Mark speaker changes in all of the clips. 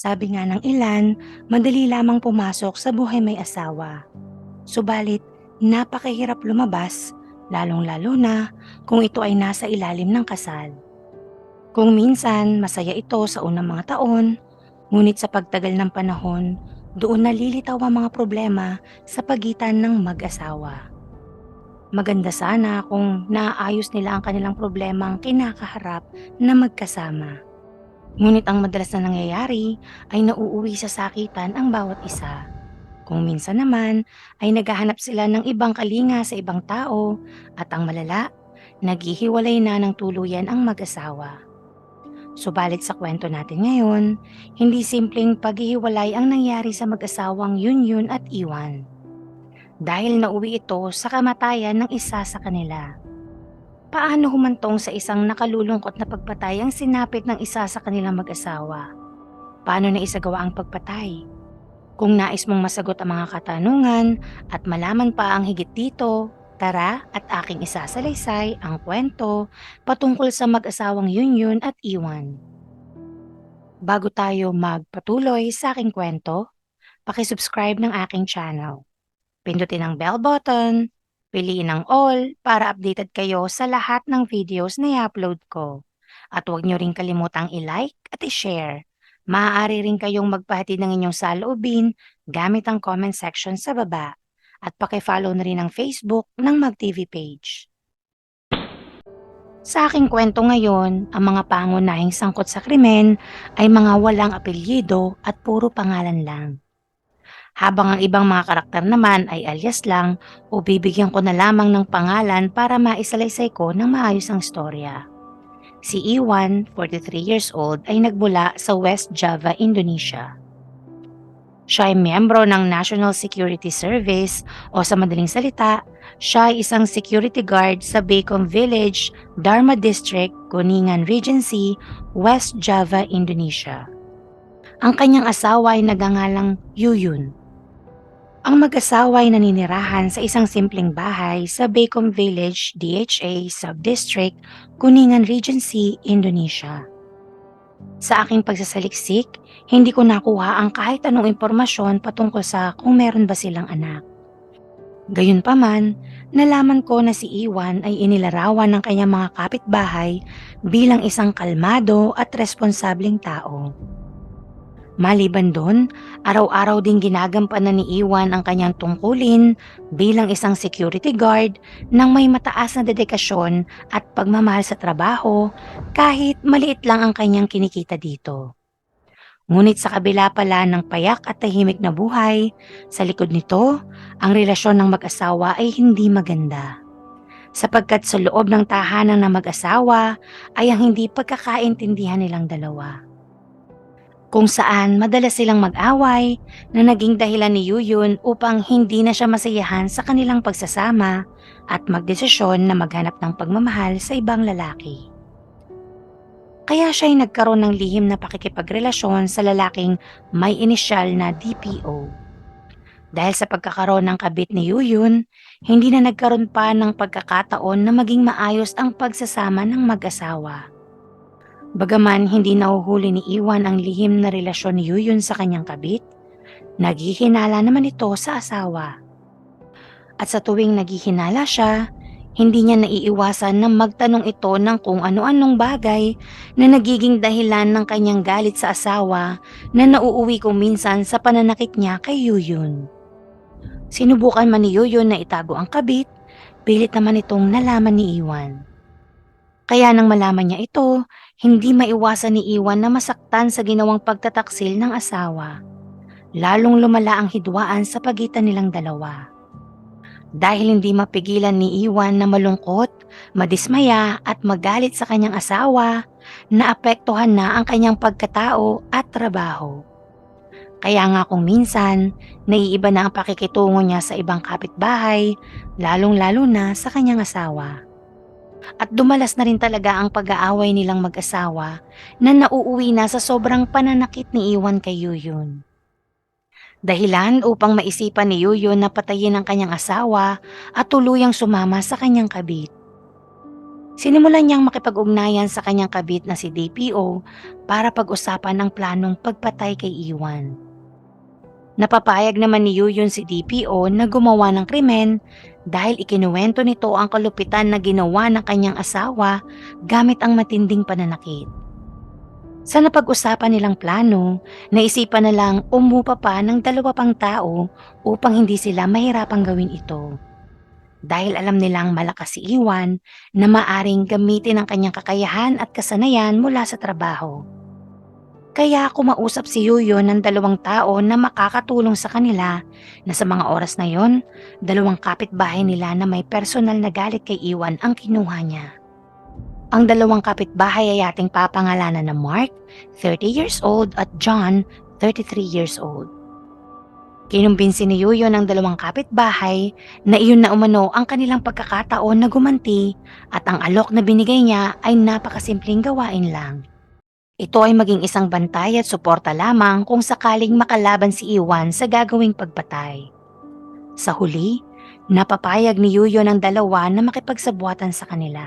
Speaker 1: Sabi nga ng ilan, madali lamang pumasok sa buhay may asawa. Subalit, napakahirap lumabas, lalong-lalo na kung ito ay nasa ilalim ng kasal. Kung minsan masaya ito sa unang mga taon, ngunit sa pagtagal ng panahon, doon nalilitaw ang mga problema sa pagitan ng mag-asawa. Maganda sana kung naayos nila ang kanilang problemang kinakaharap na magkasama. Ngunit ang madalas na nangyayari ay nauuwi sa sakitan ang bawat isa. Kung minsan naman ay naghahanap sila ng ibang kalinga sa ibang tao at ang malala, naghihiwalay na ng tuluyan ang mag-asawa. Subalit sa kwento natin ngayon, hindi simpleng paghihiwalay ang nangyari sa mag-asawang Yunyun at Iwan. Dahil nauwi ito sa kamatayan ng isa sa kanila. Paano humantong sa isang nakalulungkot na pagpatay ang sinapit ng isa sa kanilang mag-asawa? Paano na isagawa ang pagpatay? Kung nais mong masagot ang mga katanungan at malaman pa ang higit dito, tara at aking isasalaysay ang kwento patungkol sa mag-asawang Yunyun at Iwan. Bago tayo magpatuloy sa aking kwento, pakisubscribe ng aking channel. Pindutin ang bell button Piliin ang all para updated kayo sa lahat ng videos na i-upload ko. At huwag nyo rin kalimutang i-like at i-share. Maaari rin kayong magpahatid ng inyong saloobin gamit ang comment section sa baba. At pakifollow na rin ang Facebook ng MagTV page. Sa aking kwento ngayon, ang mga pangunahing sangkot sa krimen ay mga walang apelyido at puro pangalan lang habang ang ibang mga karakter naman ay alias lang o bibigyan ko na lamang ng pangalan para maisalaysay ko ng maayos ang storya. Si Iwan, 43 years old, ay nagbula sa West Java, Indonesia. Siya ay miyembro ng National Security Service o sa madaling salita, siya ay isang security guard sa Bacom Village, Dharma District, Kuningan Regency, West Java, Indonesia. Ang kanyang asawa ay nagangalang Yuyun. Ang mag-asawa ay naninirahan sa isang simpleng bahay sa Bacom Village, DHA, Subdistrict, Kuningan Regency, Indonesia. Sa aking pagsasaliksik, hindi ko nakuha ang kahit anong impormasyon patungkol sa kung meron ba silang anak. Gayunpaman, nalaman ko na si Iwan ay inilarawan ng kanyang mga kapitbahay bilang isang kalmado at responsableng tao. Maliban doon, araw-araw din ginagampanan ni Iwan ang kanyang tungkulin bilang isang security guard nang may mataas na dedikasyon at pagmamahal sa trabaho kahit maliit lang ang kanyang kinikita dito. Ngunit sa kabila pala ng payak at tahimik na buhay, sa likod nito, ang relasyon ng mag-asawa ay hindi maganda. Sapagkat sa loob ng tahanan ng mag-asawa ay ang hindi pagkakaintindihan nilang dalawa kung saan madalas silang mag-away na naging dahilan ni Yuyun upang hindi na siya masayahan sa kanilang pagsasama at magdesisyon na maghanap ng pagmamahal sa ibang lalaki. Kaya siya ay nagkaroon ng lihim na pakikipagrelasyon sa lalaking may inisyal na DPO. Dahil sa pagkakaroon ng kabit ni Yuyun, hindi na nagkaroon pa ng pagkakataon na maging maayos ang pagsasama ng mag-asawa. Bagaman hindi nahuhuli ni Iwan ang lihim na relasyon ni Yuyun sa kanyang kabit, naghihinala naman ito sa asawa. At sa tuwing naghihinala siya, hindi niya naiiwasan na magtanong ito ng kung ano-anong bagay na nagiging dahilan ng kanyang galit sa asawa na nauuwi kung minsan sa pananakit niya kay Yuyun. Sinubukan man ni Yuyun na itago ang kabit, pilit naman itong nalaman ni Iwan. Kaya nang malaman niya ito, hindi maiwasan ni Iwan na masaktan sa ginawang pagtataksil ng asawa. Lalong lumala ang hidwaan sa pagitan nilang dalawa. Dahil hindi mapigilan ni Iwan na malungkot, madismaya at magalit sa kanyang asawa, naapektuhan na ang kanyang pagkatao at trabaho. Kaya nga kung minsan, naiiba na ang pakikitungo niya sa ibang kapitbahay, lalong-lalo na sa kanyang asawa. At dumalas na rin talaga ang pag-aaway nilang mag-asawa na nauuwi na sa sobrang pananakit ni Iwan kay Yuyun. Dahilan upang maisipan ni Yuyun na patayin ang kanyang asawa at tuluyang sumama sa kanyang kabit. Sinimulan niyang makipag-ugnayan sa kanyang kabit na si DPO para pag-usapan ang planong pagpatay kay Iwan. Napapayag naman ni Yuyun si DPO na gumawa ng krimen dahil ikinuwento nito ang kalupitan na ginawa ng kanyang asawa gamit ang matinding pananakit. Sa napag-usapan nilang plano, naisipan na lang umupa pa ng dalawa pang tao upang hindi sila mahirapang gawin ito. Dahil alam nilang malakas si Iwan na maaring gamitin ang kanyang kakayahan at kasanayan mula sa trabaho. Kaya kumausap si Yuyo ng dalawang tao na makakatulong sa kanila na sa mga oras na yon, dalawang kapitbahay nila na may personal na galit kay Iwan ang kinuha niya. Ang dalawang kapitbahay ay ating papangalanan na Mark, 30 years old at John, 33 years old. Kinumbinsi ni Yuyo ng dalawang kapitbahay na iyon na umano ang kanilang pagkakataon na gumanti at ang alok na binigay niya ay napakasimpleng gawain lang. Ito ay maging isang bantay at suporta lamang kung sakaling makalaban si Iwan sa gagawing pagpatay. Sa huli, napapayag ni Yuyo ng dalawa na makipagsabuatan sa kanila.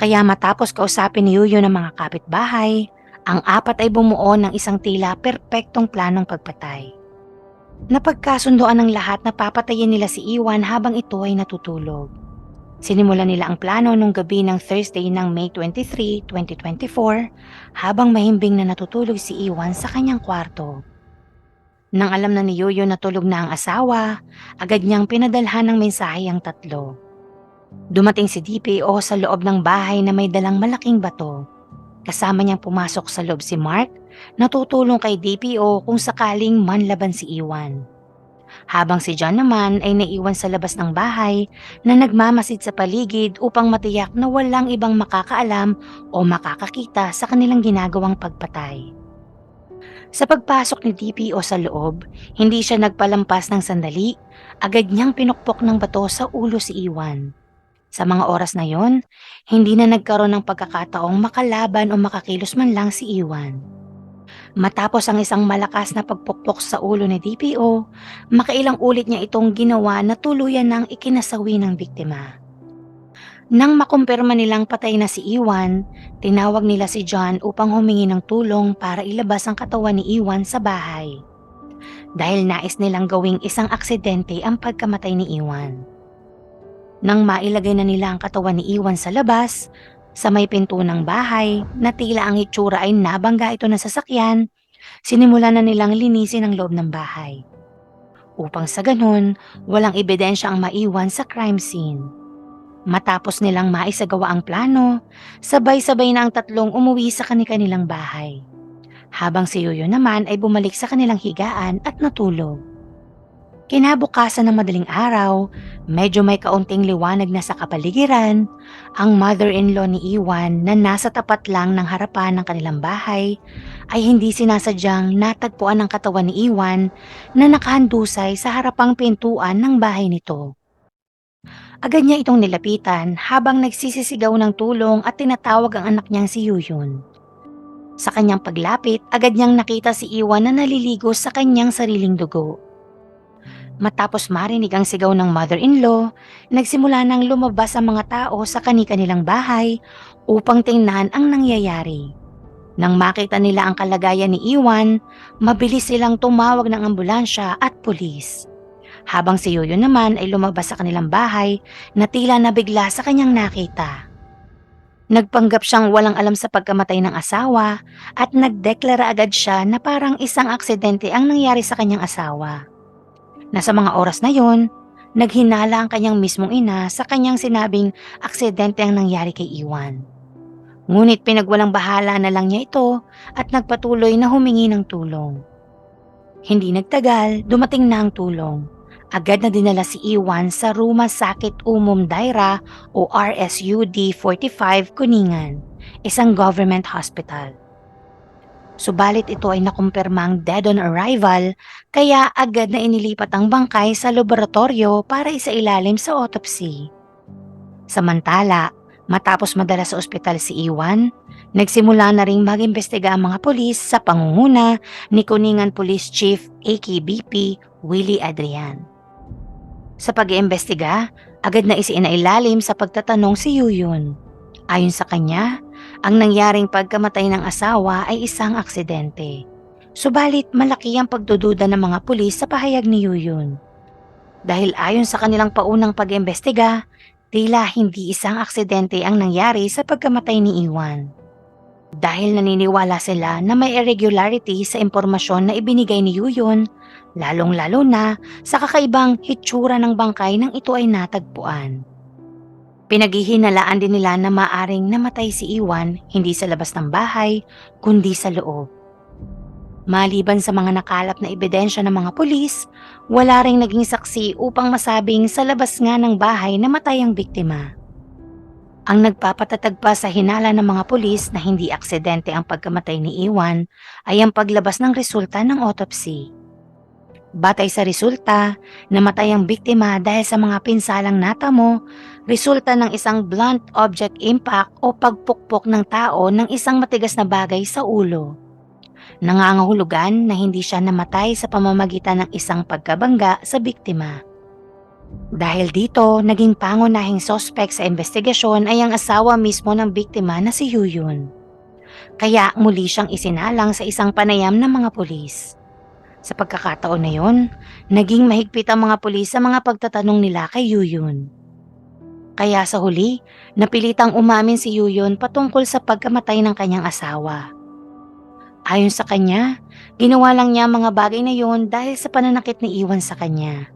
Speaker 1: Kaya matapos kausapin ni Yuyo ng mga kapitbahay, ang apat ay bumuo ng isang tila perpektong planong pagpatay. Napagkasundoan ng lahat na papatayin nila si Iwan habang ito ay natutulog. Sinimulan nila ang plano nung gabi ng Thursday ng May 23, 2024 habang mahimbing na natutulog si Iwan sa kanyang kwarto. Nang alam na ni Yoyo na tulog na ang asawa, agad niyang pinadalhan ng mensahe ang tatlo. Dumating si DPO sa loob ng bahay na may dalang malaking bato. Kasama niyang pumasok sa loob si Mark, natutulong kay DPO kung sakaling manlaban si Iwan. Habang si John naman ay naiwan sa labas ng bahay na nagmamasid sa paligid upang matiyak na walang ibang makakaalam o makakakita sa kanilang ginagawang pagpatay. Sa pagpasok ni DPO sa loob, hindi siya nagpalampas ng sandali, agad niyang pinukpok ng bato sa ulo si Iwan. Sa mga oras na yon, hindi na nagkaroon ng pagkakataong makalaban o makakilos man lang si Iwan. Matapos ang isang malakas na pagpukpok sa ulo ni DPO, makailang ulit niya itong ginawa na tuluyan ng ikinasawi ng biktima. Nang makumpirma nilang patay na si Iwan, tinawag nila si John upang humingi ng tulong para ilabas ang katawan ni Iwan sa bahay. Dahil nais nilang gawing isang aksidente ang pagkamatay ni Iwan. Nang mailagay na nila ang katawan ni Iwan sa labas, sa may pinto ng bahay na tila ang itsura ay nabangga ito ng sasakyan, sinimulan na nilang linisin ang loob ng bahay. Upang sa ganun, walang ebidensya ang maiwan sa crime scene. Matapos nilang maisagawa ang plano, sabay-sabay na ang tatlong umuwi sa kanilang bahay. Habang si Yoyo naman ay bumalik sa kanilang higaan at natulog. Kinabukasan ng madaling araw, medyo may kaunting liwanag na sa kapaligiran, ang mother-in-law ni Iwan na nasa tapat lang ng harapan ng kanilang bahay ay hindi sinasadyang natagpuan ang katawan ni Iwan na nakahandusay sa harapang pintuan ng bahay nito. Agad niya itong nilapitan habang nagsisisigaw ng tulong at tinatawag ang anak niyang si Yuyun. Sa kanyang paglapit, agad niyang nakita si Iwan na naliligo sa kanyang sariling dugo. Matapos marinig ang sigaw ng mother-in-law, nagsimula nang lumabas ang mga tao sa kani-kanilang bahay upang tingnan ang nangyayari. Nang makita nila ang kalagayan ni Iwan, mabilis silang tumawag ng ambulansya at pulis. Habang si Yoyo naman ay lumabas sa kanilang bahay na tila nabigla sa kanyang nakita. Nagpanggap siyang walang alam sa pagkamatay ng asawa at nagdeklara agad siya na parang isang aksidente ang nangyari sa kanyang asawa na sa mga oras na yon, naghinala ang kanyang mismong ina sa kanyang sinabing aksidente ang nangyari kay Iwan. Ngunit pinagwalang bahala na lang niya ito at nagpatuloy na humingi ng tulong. Hindi nagtagal, dumating na ang tulong. Agad na dinala si Iwan sa Ruma Sakit Umum Daira o RSUD 45 Kuningan, isang government hospital. Subalit ito ay nakumpirmang dead on arrival kaya agad na inilipat ang bangkay sa laboratorio para isailalim sa autopsy. Samantala, matapos madala sa ospital si Iwan, nagsimula na ring mag-imbestiga ang mga pulis sa pangunguna ni Kuningan Police Chief AKBP Willie Adrian. Sa pag-iimbestiga, agad na isiinailalim sa pagtatanong si Yuyun. Ayon sa kanya, ang nangyaring pagkamatay ng asawa ay isang aksidente. Subalit malaki ang pagdududa ng mga pulis sa pahayag ni Yuyun. Dahil ayon sa kanilang paunang pag-imbestiga, tila hindi isang aksidente ang nangyari sa pagkamatay ni Iwan. Dahil naniniwala sila na may irregularity sa impormasyon na ibinigay ni Yuyun, lalong-lalo na sa kakaibang hitsura ng bangkay nang ito ay natagpuan. Pinaghihinalaan din nila na maaring namatay si Iwan hindi sa labas ng bahay, kundi sa loob. Maliban sa mga nakalap na ebidensya ng mga pulis, wala ring naging saksi upang masabing sa labas nga ng bahay namatay ang biktima. Ang nagpapatatag pa sa hinala ng mga pulis na hindi aksidente ang pagkamatay ni Iwan ay ang paglabas ng resulta ng autopsy. Batay sa resulta, namatay ang biktima dahil sa mga pinsalang natamo, resulta ng isang blunt object impact o pagpukpok ng tao ng isang matigas na bagay sa ulo. Nangangahulugan na hindi siya namatay sa pamamagitan ng isang pagkabangga sa biktima. Dahil dito, naging pangunahing sospek sa investigasyon ay ang asawa mismo ng biktima na si Yuyun. Kaya muli siyang isinalang sa isang panayam ng mga pulis. Sa pagkakataon na yon, naging mahigpit ang mga pulis sa mga pagtatanong nila kay Yuyun. Kaya sa huli, napilitang umamin si Yuyun patungkol sa pagkamatay ng kanyang asawa. Ayon sa kanya, ginawa lang niya mga bagay na yon dahil sa pananakit ni Iwan sa kanya.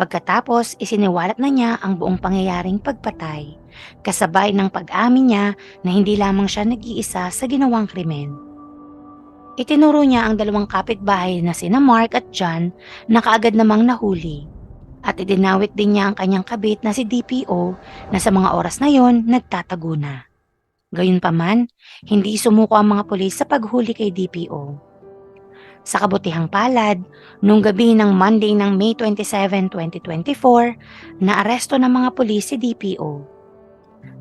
Speaker 1: Pagkatapos, isiniwalat na niya ang buong pangyayaring pagpatay, kasabay ng pag-amin niya na hindi lamang siya nag-iisa sa ginawang krimen. Itinuro niya ang dalawang kapitbahay na sina Mark at John na kaagad namang nahuli. At idinawit din niya ang kanyang kabit na si DPO na sa mga oras na yon nagtatago na. Gayunpaman, hindi sumuko ang mga pulis sa paghuli kay DPO. Sa kabutihang palad, nung gabi ng Monday ng May 27, 2024, naaresto ng mga pulis si DPO.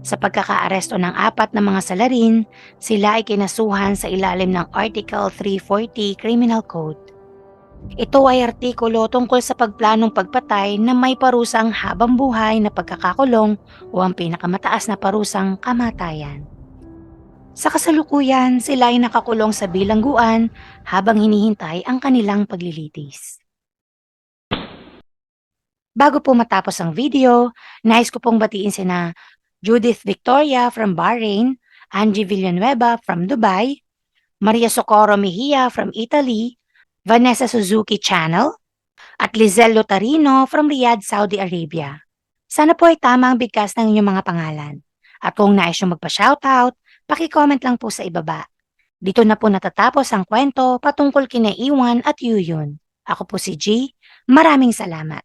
Speaker 1: Sa pagkakaaresto ng apat na mga salarin, sila ay kinasuhan sa ilalim ng Article 340 Criminal Code. Ito ay artikulo tungkol sa pagplanong pagpatay na may parusang habang buhay na pagkakakulong o ang pinakamataas na parusang kamatayan. Sa kasalukuyan, sila ay nakakulong sa bilangguan habang hinihintay ang kanilang paglilitis. Bago po matapos ang video, nais ko pong batiin sina Judith Victoria from Bahrain, Angie Villanueva from Dubai, Maria Socorro Mejia from Italy, Vanessa Suzuki Channel, at Lizelle Lotarino from Riyadh, Saudi Arabia. Sana po ay tama ang bigkas ng inyong mga pangalan. At kung nais nyo magpa-shoutout, Paki-comment lang po sa ibaba. Dito na po natatapos ang kwento patungkol kina Iwan at Yuyun. Ako po si G. Maraming salamat.